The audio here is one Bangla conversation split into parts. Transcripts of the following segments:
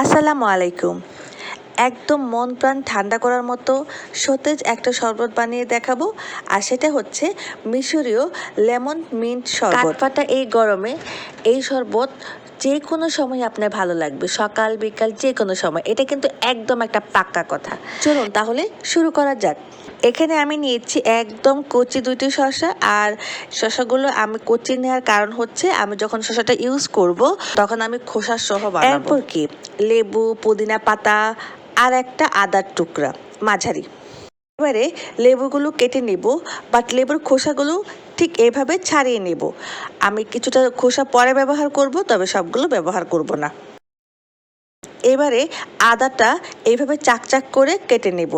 আসসালামু আলাইকুম। একদম মন প্রাণ ঠান্ডা করার মতো সতেজ একটা শরবত বানিয়ে দেখাবো, আর সেটা হচ্ছে মিশরীয় লেমন মিন্ট শরবত। কাঠপাটা এই গরমে এই শরবত যে কোনো সময় আপনার ভালো লাগবে সকাল বিকাল যে কোনো সময়। এটা কিন্তু একদম একটা পাক্কা কথা। চলুন। তাহলে শুরু করা যাক। এখানে আমি নিয়েছি একদম কচি দুইটি শসা আর শসাগুলো আমি কচি নেওয়ার কারণ হচ্ছে আমি যখন শসাটা ইউজ করব তখন আমি খোসা সহ বানাবো। এরপর কি? লেবু পুদিনা পাতা আর একটা আদার টুকরা মাঝারি। এবারে লেবুগুলো কেটে নেব বাট লেবুর খোসাগুলো ঠিক এইভাবে ছাড়িয়ে নেব। আমি কিছুটা খোসা পরে ব্যবহার করব, তবে সবগুলো ব্যবহার করব না। এবারে আদাটা এইভাবে চাকচাক করে কেটে নেব।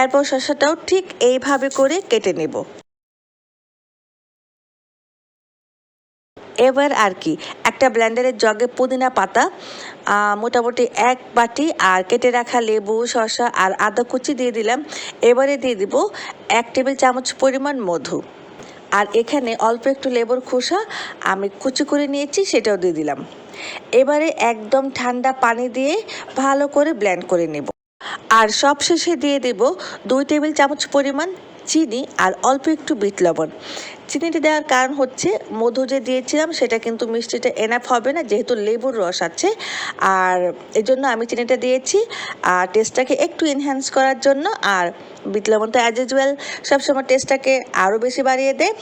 এরপর শসাটাও ঠিক এইভাবে করে কেটে নেব। এবার আর কি। একটা ব্লেন্ডারের জগে পুদিনা পাতা মোটামুটি এক বাটি, আর কেটে রাখা লেবু, শসা আর আদা কুচি দিয়ে দিলাম। এবারে দিয়ে দিব এক টেবিল চামচ পরিমাণ মধু। আর এখানে অল্প একটু লেবুর খোসা আমি কুচি করে নিয়েছি, সেটাও দিয়ে দিলাম। এবারে একদম ঠান্ডা পানি দিয়ে ভালো করে ব্লেন্ড করে নেব। আর সবশেষে দিয়ে দেব দুই টেবিল চামচ পরিমাণ চিনি আর অল্প একটু বিট লবণ। চিনিটা দেওয়ার কারণ হচ্ছে মধু যে দিয়েছিলাম সেটা কিন্তু মিষ্টিটা এনাফ হবে না, যেহেতু লেবুর রস আছে। আর এই জন্য আমি চিনিটা দিয়েছি। আর টেস্টটাকে একটু এনহ্যান্স করার জন্য আর বিট লবণ তো অ্যাজ ইউজুয়াল সবসময় টেস্টটাকে আরও বেশি বাড়িয়ে দেয়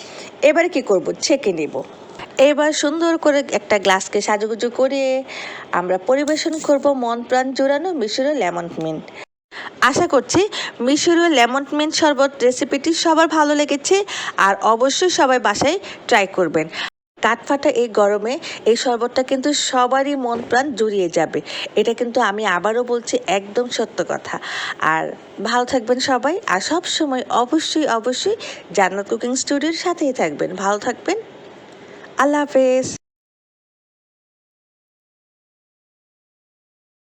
এবারে কি করব? ছেঁকে নেব। এবার সুন্দর করে একটা গ্লাসকে সাজুগুজু করে আমরা পরিবেশন করব মন প্রাণ জোড়ানো মিশরীয় লেমন মিন্ট। আশা করছি মিশরীয় লেমন মিন্ট শরবত রেসিপিটি সবার ভালো লেগেছে আর অবশ্যই সবাই বাসায় ট্রাই করবেন। কাঠফাটা এই গরমে এই শরবতটা কিন্তু সবারই মন প্রাণ জুড়িয়ে যাবে। এটা কিন্তু আমি আবারও বলছি একদম সত্য কথা। আর ভালো থাকবেন সবাই আর সব সময় অবশ্যই অবশ্যই জান্নাত কুকিং স্টুডিওর সাথেই থাকবেন। ভালো থাকবেন। আল্লাহ হাফেজ।